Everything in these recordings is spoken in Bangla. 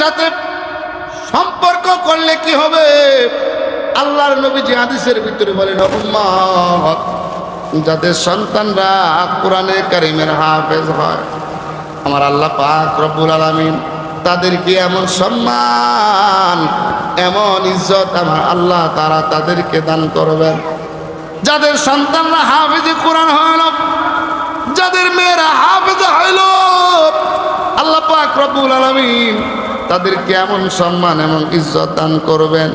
সাথে সম্পর্ক করলে কি হবে? আল্লাহর নবীজি হাদিসের ভিতরে বলেন যাদের সন্তানরা কোরআনে কারিমের হাফেজ হয়, আমার আল্লাহ পাক রব্বুল আলামিন তাদেরকে এমন সম্মান, এমন ইজ্জত আমার আল্লাহ তারা তাদেরকে দান করবেন। যাদের সন্তানরা হাফেজে কোরআন হইল যাদের মেয়েরা হাফেজে হইল, আল্লাহ পাক রব্বুল আলামিন তাদেরকে এমন সম্মান, এমন ইজ্জত দান করবেন?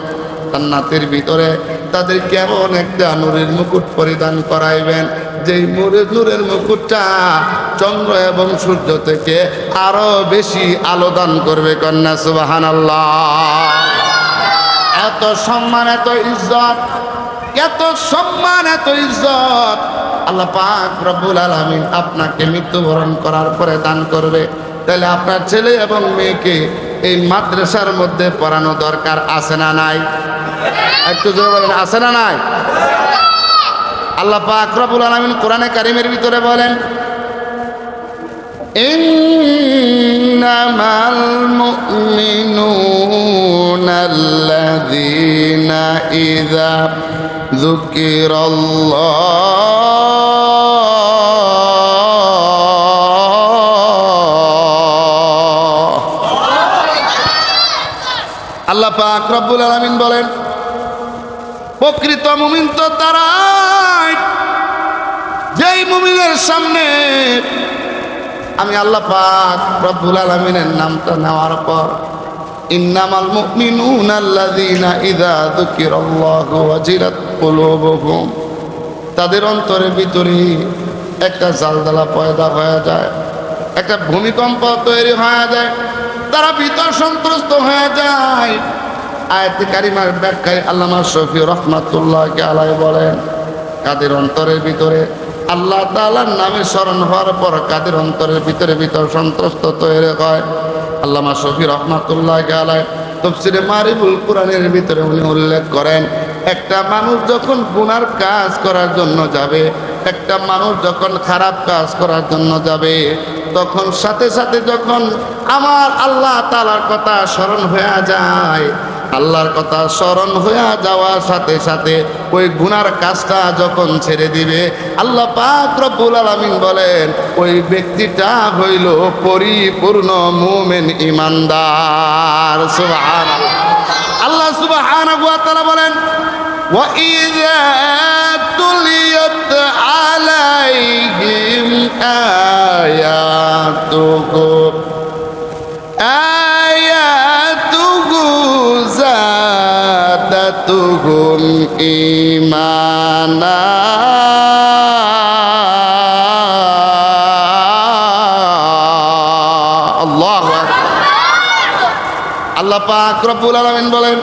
তার জান্নাতের ভিতরে তাদের কেমন একটা নূরের মুকুট পরিধান করাইবেন? যেই মুরে নূরের মুকুটটা চন্দ্র এবং সূর্য থেকে আরও বেশি আলো দান করবে কন্যা সুবাহান এত সম্মান, এত ইজ্জত, এত সম্মান, এত ইজ্জত। আল্লাহ পাক রব্বুল আলামিন আপনাকে মৃত্যুবরণ করার পরে দান করবে। তাহলে আপনার ছেলে এবং মেয়েকে এই মাদ্রাসার মধ্যে পড়ানো দরকার আছে না নাই একটু জোরে বলেন আছে না নাই আল্লাহ পাক রব্বুল আলামিন কোরআনে কারিমের ভিতরে বলেন إنما المؤمنون الذين إذا ذكر الله আল্লাহ পাক রব্বুল আলামিন বলেন, প্রকৃত মুমিন তো তারাই। যেই মুমিনের সামনে আমি আল্লাহ পাক রব্বুল আলামিনের নামটা নেওয়ার পর, ইন্নামাল মুমিনুনা আল্লাযীনা ইযা যুকিরাল্লাহু ওয়াজিলাত কুলুবুহুম। তাদের অন্তরের ভিতরে একটা জালদালা পয়দা হয়ে যায়, একটা ভূমিকম্প তৈরি হয়ে যায়। তারা ভিতর সন্ত্রস্ত হয়ে যায়। আয়াতে কারিমার ব্যাখ্যায় আল্লামা শফি রহমাতুল্লাহকে আলাই বলেন, কাদের অন্তরের ভিতরে? আল্লাহ তাআলার নামে স্মরণ হওয়ার পর কাদের অন্তরের ভিতরে ভিতর সন্ত্রস্ত তৈরি হয়? আল্লামা শফি রহমাতুল্লাহকে আলাই তফসিরে মারিবুল কোরআনের ভিতরে উনি উল্লেখ করেন, একটা মানুষ যখন গুনার কাজ করার জন্য যাবে একটা মানুষ যখন খারাপ কাজ করার জন্য যাবে, তখন সাথে সাথে যখন আমার আল্লাহ তালার কথা স্মরণ হয়ে যায়, আল্লাহর কথা স্মরণ হইয়া যাওয়ার সাথে সাথে ওই গুনার কাজটা যখন ছেড়ে দিবে, আল্লাহ পাক রব্বুল আলামিন বলেন, ওই ব্যক্তিটা হইল পরিপূর্ণ মুমিন ইমানদার সুবহান আল্লাহ সুবহান বলেন, ওয়া ইযা তুলিয়াত عليهم آياته آياته زادتهم إيمانا الله أكبر আল্লাহ পাক রব্বুল আলামিন বলেন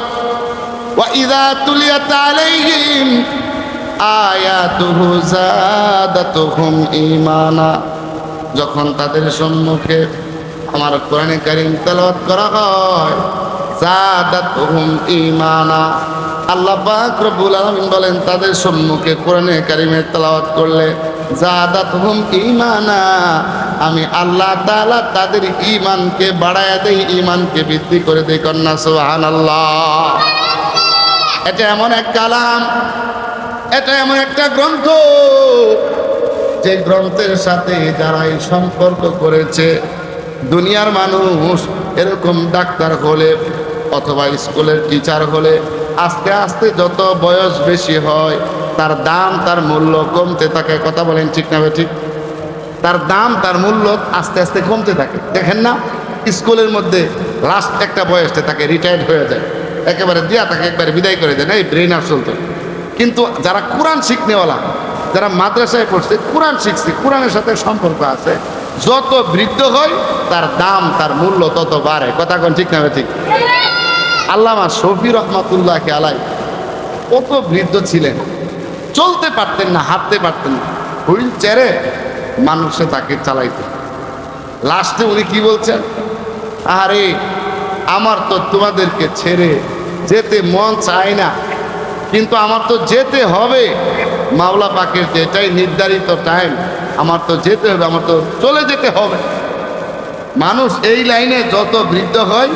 ওয়া ইযা তুলিয়াত আলাইহিম আয়াতুহু যাদাতুহুম ঈমানা। যখন তাদের সম্মুখে আমার কোরআনে কারীম তেলাওয়াত করা হয়, যাদাতুহুম ঈমানা। আল্লাহ পাক রব্বুল আলামিন বলেন, তাদের সম্মুখে কোরআনে কারীমের তেলাওয়াত করলে জাদাতহুম ঈমানা। আমি আল্লাহ তাআলা তাদের ঈমানকে বাড়ায়া দেই, ঈমানকে বৃদ্ধি করে দেই কন্যা, সুবহানাল্লাহ। এটা এমন এক কালাম এটা এমন একটা গ্রন্থ যে গ্রন্থের সাথে যারা এই সম্পর্ক করেছে, দুনিয়ার মানুষ এরকম ডাক্তার হলে অথবা স্কুলের টিচার হলে আস্তে আস্তে যত বয়স বেশি হয়, তার দাম, তার মূল্য কমতে থাকে। কথা বলেন ঠিক না ঠিক তার দাম, তার মূল্য আস্তে আস্তে কমতে থাকে। দেখেন না, স্কুলের মধ্যে লাস্ট একটা বয়সে তাকে রিটায়ার্ড হয়ে যায়। একেবারে দিয়া তাকে একবারে বিদায় করে দেন। এই ব্রেন আর চলতো কিন্তু যারা কোরআন শিখনেওয়ালা, যারা মাদ্রাসায় পড়ছে, কোরআন শিখছে, কোরআনের সাথে সম্পর্ক আছে। যত বৃদ্ধ হয়, তার দাম, তার মূল্য তত বাড়ে। কথা কোন ঠিক না ঠিক আল্লামা শফি রহমাতুল্লাহকে আলাই, কত বৃদ্ধ ছিলেন, চলতে পারতেন না, হাঁটতে পারতেন না। হুইল চেয়ারে মানুষে তাকে চালাইতেন লাস্টে উনি কি বলছেন? আরে আমার তো তোমাদেরকে ছেড়ে যেতে মন চায় না। কিন্তু আমার তো যেতে হবে মাওলা পাকের যেটাই নির্ধারিত টাইম আমার তো যেতে হবে আমার তো চলে যেতে হবে মানুষ এই লাইনে যত বৃদ্ধ হয়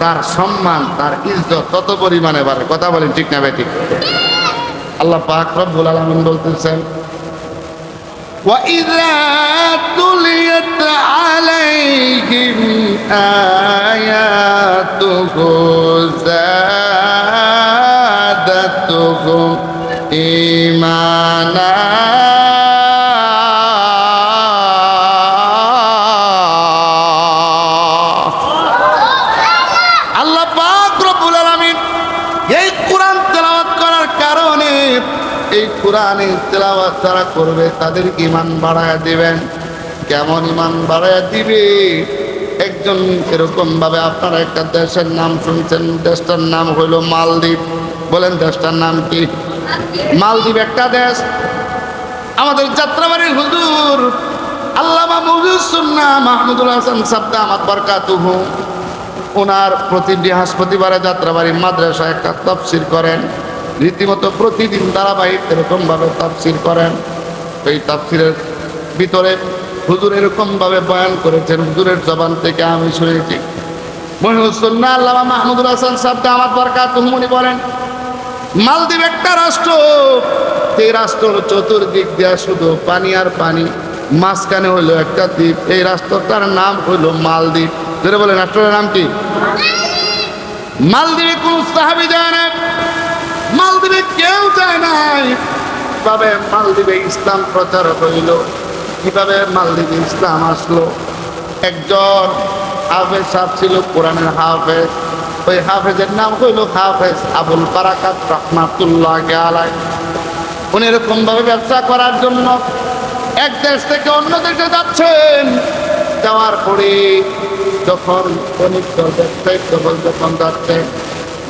তার সম্মান তার ইজ্জত তত পরিমাণে বাড়ে কথা বলেন ঠিক না ভাই ঠিক আল্লাহ পাক রব্বুল আলামিন বলতেছেন وإذا تليت عليهم آياته زادتهم إيمانا আল্লাহ পাক রব্বুল আলামিন এই কোরআন তেলাওয়াত করার কারণে এই কোরআনে তেলাওয়াত যারা করবে তাদের ইমান বাড়ায় দিবেন কেমন ইমান বাড়ায় দিবে একজন এরকম ভাবে আপনারা একটা দেশের নাম শুনছেন দেশটার নাম হইল মালদ্বীপ বলেন, দেশটার নাম কি? মালদ্বীপ একটা দেশ। আমাদের যাত্রাবাড়ির হুজুর আল্লামা মুজিসুন্না মাহমুদুল হাসান সাবদা আমার বরকাতুহু, ওনার প্রতি বৃহস্পতিবারে যাত্রাবাড়ি মাদ্রাসা একটা তফসির করেন। রীতিমতো প্রতিদিন ধারাবাহিক এরকমভাবে তফসির করেন। এই তফসিরের ভিতরে হুজুর এরকমভাবে বয়ান করেছেন, হুজুরের জবান থেকে আমি শুনেছি। মহিউসুন্না আল্লামা মাহমুদুল হাসান সাবদা আমার বরকাতুহু, উনি বলেন মালদ্বীপ একটা রাষ্ট্র। এই রাষ্ট্র চতুর্দিক দিয়া শুধু পানি আর পানি। মাঝখানে হইল একটা দ্বীপ। এই রাষ্ট্রটার নাম হইল মালদ্বীপ। যেটা বলে রাষ্ট্রের নাম কি? মালদ্বীপে কোন সাহাবি যায় না মালদ্বীপে কেউ যায় নাই। কীভাবে মালদ্বীপে ইসলাম প্রচার হইল? কীভাবে মালদ্বীপে ইসলাম আসলো? একজন হাফেজ সাহেব ছিল, কোরআনের হাফেজ। ওই হাফেজের নাম হইল হাফেজ আবুল বারাকাত রহমাতুল্লাহ আলাই উনি এরকম ভাবে ব্যবসা করার জন্য এক দেশ থেকে অন্য দেশে যাচ্ছেন। যাওয়ার পরে যখন বণিক দল দল যখন যাচ্ছে,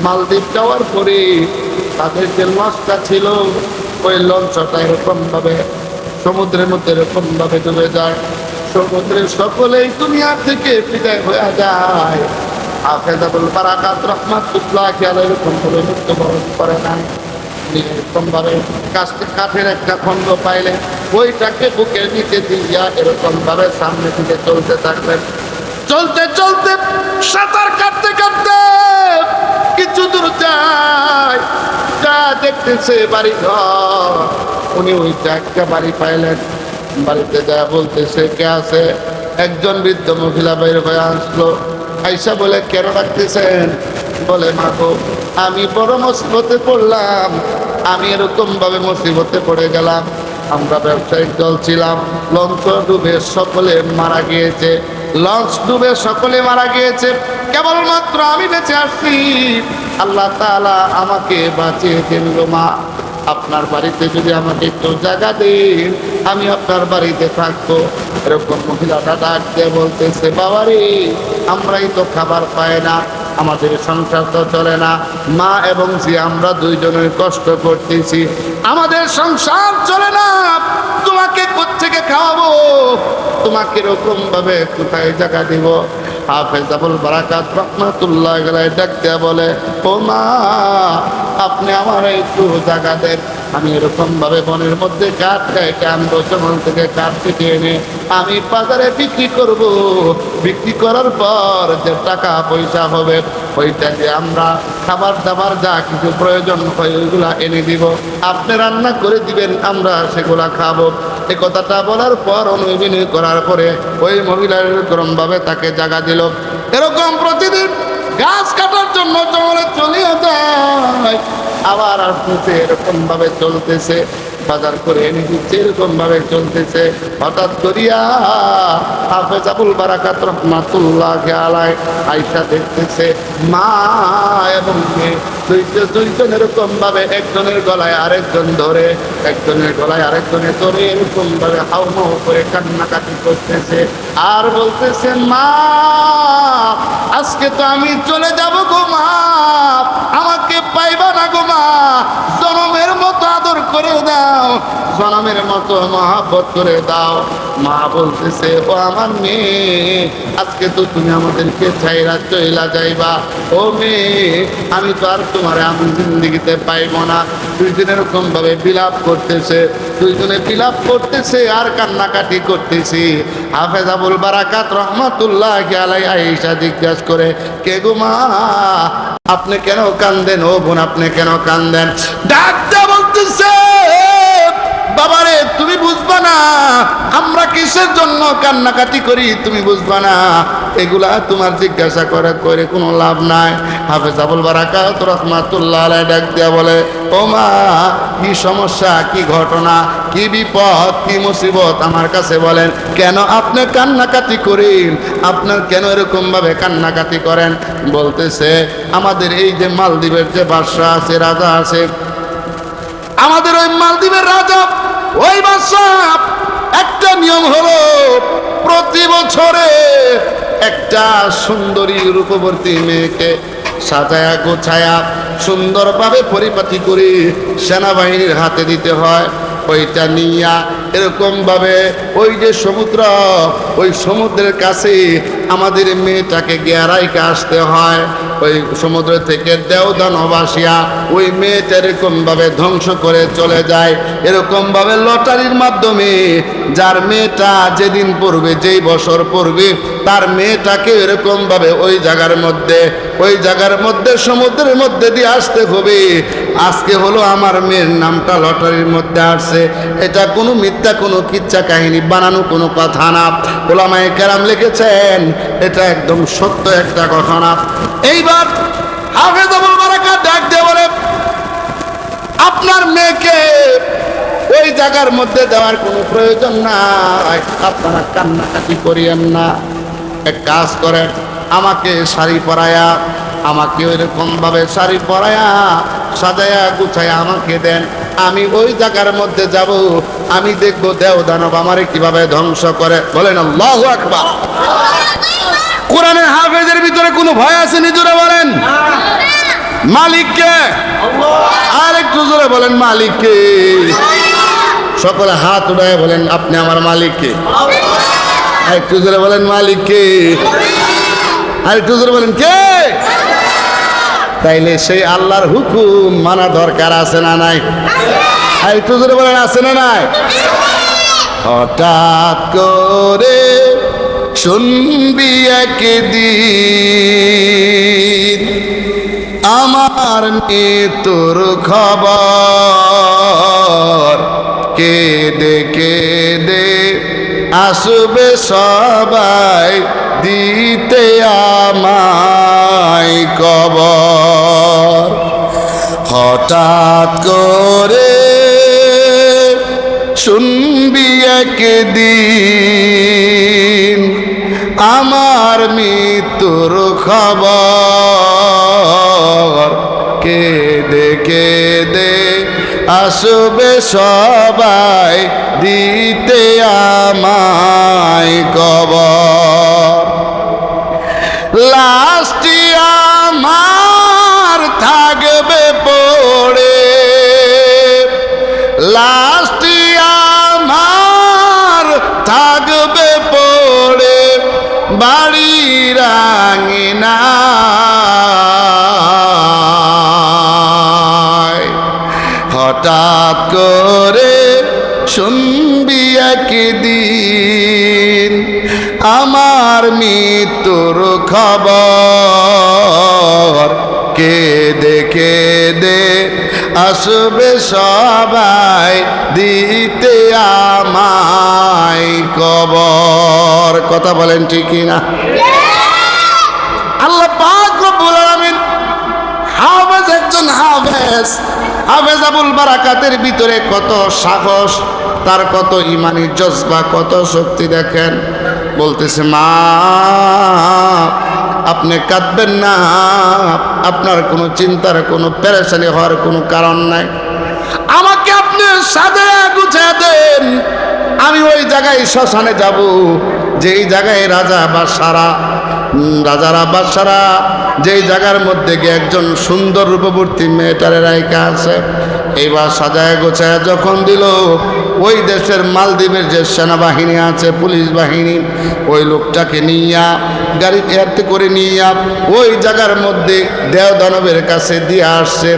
মালদ্বীপ যাওয়ার পরে তাদের যে লঞ্চটা ছিল, ওই লঞ্চটা এরকম ভাবে সমুদ্রের মধ্যে এরকম ভাবে ডুবে যায়। সমুদ্রের সকলেই দুনিয়া থেকে বিদায় হয়ে যায়। হাফেজাবুল বারাকাত রহমাতুল্লাহ এরকম ভাবে মৃত্যুবরণ করে নাই। এরকম ভাবে কাস্তে কাঠের একটা খণ্ড পাইলে ওইটাকে বুকের নিচে দিয়া এরকম ভাবে সামনে দিকে চলতে থাকবেন। চলতে চলতে, সাঁতার কাটতে কাটতে কিছু দূর যায়। যা দেখতেছে বাড়ি ঘর উনি ওইটা একটা বাড়ি পাইলেন। বাড়িতে যা বলতেছে, কে আছে? একজন বৃদ্ধ মহিলা বের হয়ে আসলো। আইসা বলে, কেন রাখতেছেন বলে মাগো আমি বড় মুসিবতে পড়লাম। আমি এরকম ভাবে মুসিবতে পড়ে গেলাম। আমরা ব্যবসায়িক দল ছিলাম। লঞ্চ ডুবে সকলে মারা গিয়েছে। লঞ্চ ডুবে সকলে মারা গিয়েছে। কেবলমাত্র আমি বেঁচে আসছি। আল্লাহ তাআলা আমাকে বাঁচিয়েছেন গো মা। আপনার বাড়িতে যদি আমাকে একটু জায়গা দিন, আমি আপনার বাড়িতে থাকব। এরকম মহিলাটা ডাক দিয়ে বলতেছে, বাবারে আমরাই তো খাবার পাই না, আমাদের সংসার তো চলে না। মা এবং জি, আমরা দুইজনের কষ্ট করতেছি। আমাদের সংসার চলে না, তোমাকে কোথেকে খাওয়াবো? তোমাকে এরকম ভাবে কোথায় জায়গা দিব? হাফেজ ডাক বলে, ও মা, আপনি আমার একটু জায়গা দেন। আমি এরকম ভাবে বনের মধ্যে কাঠ কেটে আনব জঙ্গল থেকে কাঠ কেটে এনে আমি বাজারে বিক্রি করব। বিক্রি করার পর যে টাকা পয়সা হবে, ওইটা দিয়ে আমরা খাবার দাবার যা কিছু প্রয়োজন হয় ওইগুলা এনে দিব। আপনি রান্না করে দিবেন, আমরা সেগুলা খাব। এ কথাটা বলার পর অনুবিনয় করার পরে ওই মহিলার এরকম ভাবে তাকে জাগা দিল। এরকম প্রতিদিন গাছ কাটার জন্য জঙ্গলে চলে যায়। আবার আসতেছে এরকম ভাবে চলতেছে, বাজার করে এনে দিচ্ছে এরকম ভাবে চলতেছে। হঠাৎ করিয়া হাফেজ আবুল বারাকাত রহমাতুল্লাহ আলাই আইসা দেখতেছে, মা এবং মেয়ে দুইজন দুইজন এরকম ভাবে একজনের গলায় আরেকজন ধরে, একজনের গলায় আরেকজনের ধরে এরকম ভাবে হাউ মাউ করে কান্নাকাটি করতেছে। আর বলতেছে, মা, আজকে তো আমি চলে যাব গো মা, আমাকে পাইবা না গো মা। জনমের মতো আদর করে দাও, জনমের মতো মহাব্বত করে দাও। মা বলতেছে, ও আমার মেয়ে, আজকে তো তুমি আমাদেরকে চাইরা চইলা যাইবা। ও মেয়ে, আমি তো আর তোমার আমি জিন্দিগিতে পাইব না। দুইজন এরকম ভাবে বিলাপ করতেছে, দুইজনে বিলাপ করতেছে, আর কান্নাকাটি করতেছি। হাফেজ আবুল বারাকাত রহমতুল্লাহ আলাই আইসা জিজ্ঞাসা করে, কে গো মা? আপনি কেন কান্দেন? ও বোন, আপনি কেন কান্দেন? ডাক্তার বলতেছে, বাবারে, তুমি বুঝবা না, আমরা কিসের জন্য কান্নাকাটি করি তুমি বুঝবা না? এগুলা তোমার জিজ্ঞাসা করে করে কোনো লাভ নাই। হাফেজ আবুল বারাকাত রহমাতুল্লাহ আলাই ডাক দিয়া বলে, ও মা, কি সমস্যা, কি ঘটনা, কি বিপদ, কি মুসিবত? আমার কাছে বলেন, কেন আপনি কান্নাকাটি করেন? আপনার কেন এরকম ভাবে কান্নাকাটি করেন? বলতেছে, আমাদের এই যে মালদ্বীপের যে বাদশা আছে, রাজা আছে, আমাদের ওই মালদ্বীপের রাজা, ওই বাদশাহ, একটা নিয়ম হলো, প্রতি বছরে একটা সুন্দরী রূপবর্তী মেয়েকে সাজায়া গোছায়া সুন্দরভাবে পরিপাটি করে সেনাবাহিনীর হাতে দিতে হয়। ওইটা নিয়া এরকম ভাবে ওই যে সমুদ্র, ওই সমুদ্রের কাছে আমাদের মেয়েটাকে গেরাইকে আসতে হয়। ওই সমুদ্র থেকে দেওদানব আসিয়া ওই মেয়েটা এরকম ভাবে ধ্বংস করে চলে যায়। এরকম ভাবে লটারির মাধ্যমে যার মেয়েটা যেদিন পড়বে, যেই বছর পড়বে, তার মেয়েটাকে এরকম ভাবে ওই জায়গার মধ্যে ওই জায়গার মধ্যে, সমুদ্রের মধ্যে দিয়ে আসতে হবে। আজকে হলো আমার মেয়ের নামটা লটারির মধ্যে আসছে। এটা কোনো মিথ্যা, কোনো কিচ্ছা কাহিনী, বানানো কোনো কথা না। ওলামায় কেরাম লিখেছেন, এটা একদম সত্য একটা ঘটনা এইবার হাফেজ আবুল বারাকাত ডাক দিয়ে বলে, আপনার মেয়েকে ওই জায়গার মধ্যে দেওয়ার কোনো প্রয়োজন নাই। আপনারা কান্নাকাটি করিয়েন না। এক কাজ করেন আমাকে শাড়ি পরায়া, আমাকে ওইরকম ভাবে শাড়ি পরায়া সাজায়া গুছায়া আমাকে দেন। আমি ওই জায়গার মধ্যে যাব, আমি দেখব দেও দানব আমারে কীভাবে ধ্বংস করে। বলেন আল্লাহু আকবার। কোরআনের হাফেজের ভিতরে কোনো ভয় আছে নিজুরা বলেন। মালিককে। আর একটু জোরে বলেন, মালিককে। সকলে হাত উঠায় বলেন, আপনি আমার মালিককে। একটু জোরে বলেন, মালিককে। আর একটু জোরে বলেন, কে? তাইলে সেই আল্লাহর হুকুম মানা দরকার আছে না নাই? আর একটু জোরে বলেন, আছে না নাই? হঠাৎ করে শুনবি একদিন আমার মৃত্যুর খবর। কেঁদে কেঁদে আসবে সবাই দিতে কবর হঠাৎ করে শুনবি একদিন আমার মৃত্যুর খবর। কেঁদে দে আসবে সবাই, দিতে আমায় কবর। লাস্টি রাঙিনা হঠাৎ করে শুনবি একদিন আমার মৃত্যুর খবর। কেঁদে দে আসবে সবাই, দিতে আমায় কবর। কথা বলেন ঠিকই না আল্লাহ পাক রব্বুল আলামিন হাফেজ একজন হাফেজ। হাফেজ আবুল বারাকাতের ভিতরে কত সাহস, তার কত ইমানি জজবা, কত শক্তি দেখেন। বলতেছে, মা, আপনি কাঁদবেন না, আপনার কোনো চিন্তার, কোনো পেরেশানি হওয়ার কোনো কারণ নাই। আমাকে আপনি সাদে গুছিয়ে দেন। আমি ওই জায়গায় শ্মশানে যাব, যেই জায়গায় রাজা বা সারা রাজারা বাদশারা যেই জায়গার মধ্যে গিয়ে একজন সুন্দর রূপবর্তী মেয়েটারে রায়কা আছে এইবার সাজায় গোছায় যখন দিল, ওই দেশের মালদ্বীপের যে সেনাবাহিনী আছে, পুলিশ বাহিনী, ওই লোকটাকে নিয়া গাড়ি এয়ারতে করে নিয়া, ওই জায়গার মধ্যে দেও দানবের কাছে দিয়ে আসছে।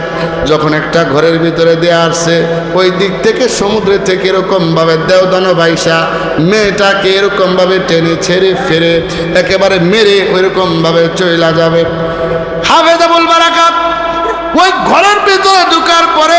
যখন একটা ঘরের ভিতরে দিয়ে আসছে, ওই দিক থেকে সমুদ্রে থেকে এরকমভাবে দেও দানব আইসা, মেয়েটাকে এরকমভাবে টেনে ছেড়ে ফেরে, একেবারে মেরে ওইরকমভাবে চইলা যাবে। হাফেজাবুল বারাকাত, ওই ঘরের ভিতরে ঢুকার পরে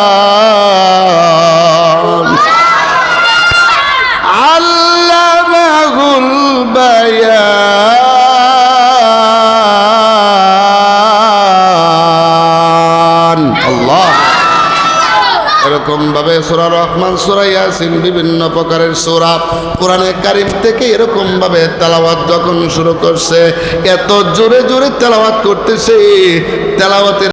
সুরা রহমান, সোরা ইয়াসিন বিভিন্ন প্রকারের সোরা কোরআনে কারিম থেকে এরকমভাবে তেলাওয়াত যখন শুরু করছে, এত জোরে জোরে তেলাওয়াত করতেছে, তেলাওয়াতের